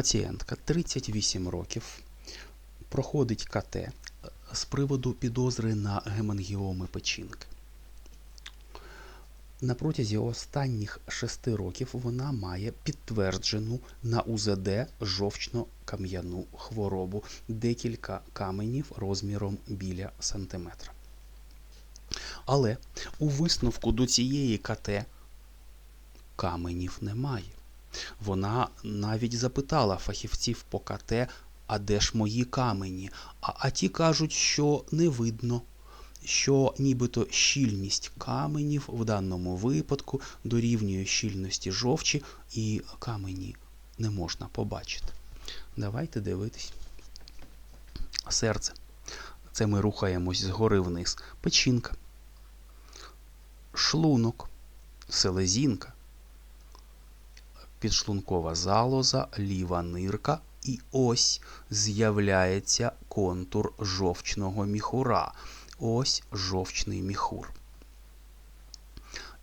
Пацієнтка 38 років, проходить КТ з приводу підозри на гемангіоми печінки. На протязі останніх 6 років вона має підтверджену на УЗД жовчно-кам'яну хворобу, декілька каменів розміром біля сантиметра. Але у висновку до цієї КТ каменів немає. Вона навіть запитала фахівців по КТ, а де ж мої камені? А, а ті кажуть, що не видно, що нібито щільність каменів в даному випадку дорівнює щільності жовчі, і камені не можна побачити. Давайте дивитись. Серце. Це ми рухаємось згори вниз. Печінка, шлунок, селезінка, підшлункова залоза, ліва нирка, і ось з'являється контур жовчного міхура. Ось жовчний міхур.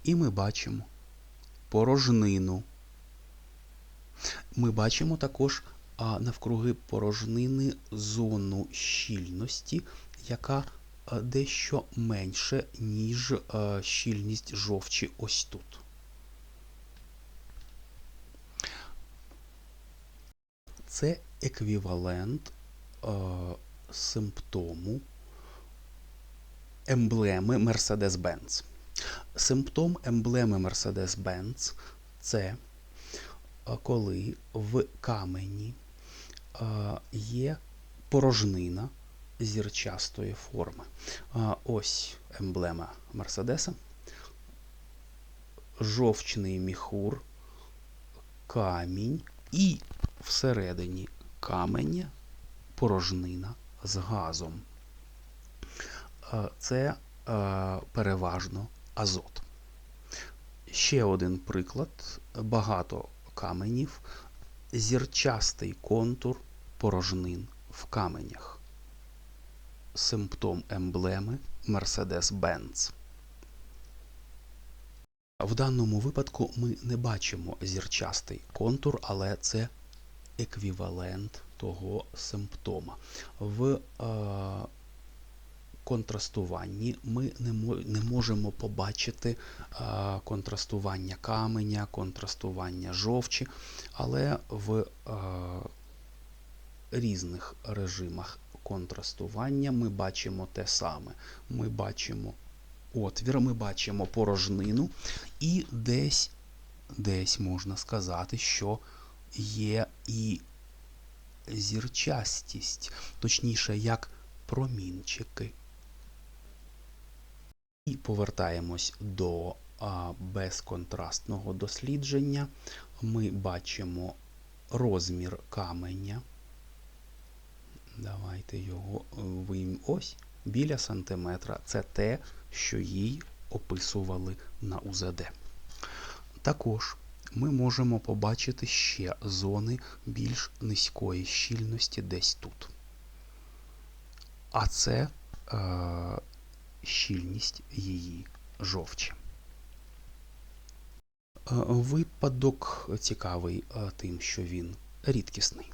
І ми бачимо порожнину. Ми бачимо також навкруги порожнини зону щільності, яка а, дещо менше, ніж а, щільність жовчі ось тут. Це еквівалент е, симптому емблеми Mercedes-Benz. Симптом емблеми Mercedes-Benz це е, коли в камені е, є порожнина зірчастої форми. Е, Ось емблема Мерседеса. Жовчний міхур, камінь і всередині каменя порожнина з газом. Е, Це е, переважно азот. Ще один приклад: багато каменів, зірчастий контур порожнин в каменях. Симптом емблеми Mercedes-Benz. В даному випадку ми не бачимо зірчастий контур, але це еквівалент того симптома. В е, контрастуванні ми не, мо, не можемо побачити е, контрастування каменя, контрастування жовчі, але в е, різних режимах контрастування ми бачимо те саме. Ми бачимо отвір, ми бачимо порожнину, і десь, десь можна сказати, що є і зірчастість, точніше, як промінчики. І повертаємось до безконтрастного дослідження. Ми бачимо розмір каменя. Давайте його виймемо. Ось біля сантиметра. Це те, що їй описували на УЗД. Також ми можемо побачити ще зони більш низької щільності десь тут. А це е, щільність її жовчі. Е, Випадок цікавий е, тим, що він рідкісний.